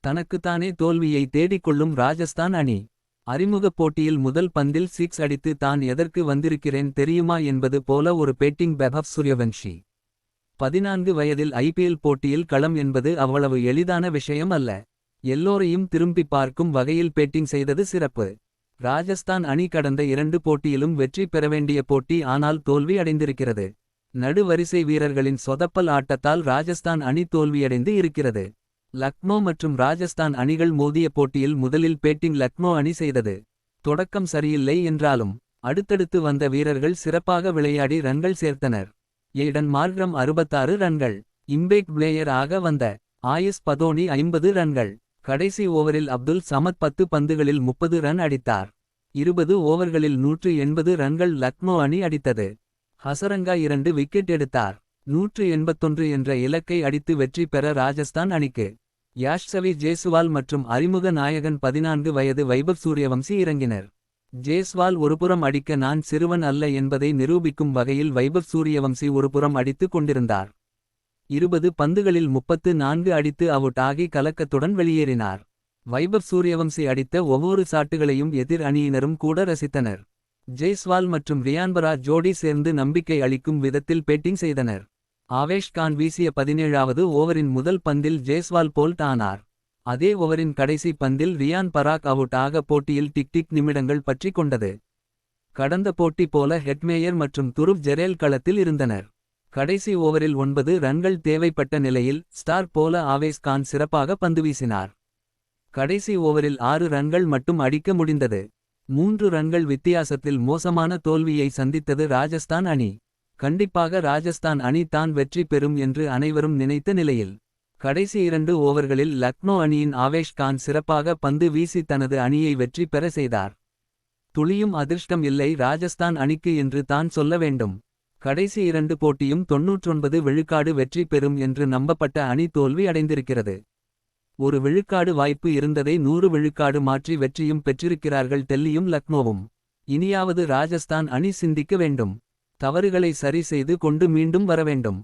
தனக்குத்தானே தோல்வியை தேடிக்கொள்ளும் ராஜஸ்தான் அணி. அறிமுகப் போட்டியில் முதல் பந்தில் சிக்ஸ் அடித்து தான் எதற்கு வந்திருக்கிறேன் தெரியுமா என்பது போல ஒரு பேட்டிங் பெபப் சூரியவன்ஷி. பதினான்கு வயதில் ஐபிஎல் போட்டியில் களம் என்பது அவ்வளவு எளிதான விஷயம் அல்ல. எல்லோரையும் திரும்பி பார்க்கும் வகையில் பேட்டிங் செய்தது சிறப்பு. ராஜஸ்தான் அணி கடந்த இரண்டு போட்டியிலும் வெற்றி பெற வேண்டிய போட்டி ஆனால் தோல்வி அடைந்திருக்கிறது. நடுவரிசை வீரர்களின் சொதப்பல் ஆட்டத்தால் ராஜஸ்தான் அணி தோல்வியடைந்து இருக்கிறது. லக்னோ மற்றும் ராஜஸ்தான் அணிகள் மோதிய போட்டியில் முதலில் பேட்டிங் லக்னோ அணி செய்தது. தொடக்கம் சரியில்லை என்றாலும் அடுத்தடுத்து வந்த வீரர்கள் சிறப்பாக விளையாடி ரன்கள் சேர்த்தனர். ஏடன் மார்க்ரம் அறுபத்தாறு ரன்கள் இம்பேக் பிளேயர் ஆக வந்த ஆயுஸ் பதோனி ஐம்பது ரன்கள் கடைசி ஓவரில் அப்துல் சமத் பத்து பந்துகளில் முப்பது ரன் அடித்தார். இருபது ஓவர்களில் நூற்று எண்பது ரன்கள் லக்னோ அணி அடித்தது. ஹசரங்கா இரண்டு விக்கெட் எடுத்தார் நூற்று எண்பத்தொன்று என்ற இலக்கை அடித்து வெற்றி பெற ராஜஸ்தான் அணிக்கு யாஷ்சவி ஜேசுவால் மற்றும் அறிமுக நாயகன் பதினான்கு வயது வைபவ் சூரியவம்சி இறங்கினர். ஜேஸ்வால் ஒருபுறம் அடிக்க நான் சிறுவன் அல்ல என்பதை நிரூபிக்கும் வகையில் வைபவ் சூரியவம்சி ஒருபுறம் அடித்துக் கொண்டிருந்தார். இருபது பந்துகளில் முப்பத்து நான்கு அடித்து அவுட் ஆகி கலக்கத்துடன் வெளியேறினார். வைபவ் சூரியவம்சி அடித்த ஒவ்வொரு சாட்டுகளையும் எதிர் அணியினரும் கூட ரசித்தனர். ஜெய்ஸ்வால் மற்றும் ரியான்பரா ஜோடி சேர்ந்து நம்பிக்கை அளிக்கும் விதத்தில் பேட்டிங் செய்தனர். ஆவேஷ் கான் வீசிய பதினேழாவது ஓவரின் முதல் பந்தில் ஜேஸ்வால் போல்ட் ஆனார். அதே ஓவரின் கடைசி பந்தில் ரியான் பராக் அவுட் ஆக போட்டியில் டிக் டிக் நிமிடங்கள் பற்றி கொண்டது. கடந்த போட்டி போல ஹெட்மேயர் மற்றும் துருவ் ஜெரேல் களத்தில் இருந்தனர். கடைசி ஓவரில் ஒன்பது ரன்கள் தேவைப்பட்ட நிலையில் ஸ்டார் போல ஆவேஸ் கான் சிறப்பாக பந்து வீசினார். கடைசி ஓவரில் ஆறு ரன்கள் மட்டும் அடிக்க முடிந்தது. மூன்று ரன்கள் வித்தியாசத்தில் மோசமான தோல்வியை சந்தித்தது ராஜஸ்தான் அணி. கண்டிப்பாக ராஜஸ்தான் அணி தான் வெற்றி பெறும் என்று அனைவரும் நினைத்த நிலையில் கடைசி இரண்டு ஓவர்களில் லக்னோ அணியின் ஆவேஷ் கான் சிறப்பாக பந்து வீசி தனது அணியை வெற்றி பெற செய்தார். துளியும் அதிர்ஷ்டம் இல்லை ராஜஸ்தான் அணிக்கு என்று தான் சொல்ல வேண்டும். கடைசி இரண்டு போட்டியும் தொன்னூற்றொன்பது விழுக்காடு வெற்றி பெறும் என்று நம்பப்பட்ட அணி தோல்வி அடைந்திருக்கிறது. ஒரு விழுக்காடு வாய்ப்பு இருந்ததை நூறு விழுக்காடு மாற்றி வெற்றியும் பெற்றிருக்கிறார்கள் டெல்லியும் லக்னோவும். இனியாவது ராஜஸ்தான் அணி சிந்திக்க வேண்டும். தவறுகளை சரி செய்து கொண்டு மீண்டும் வரவேண்டும்.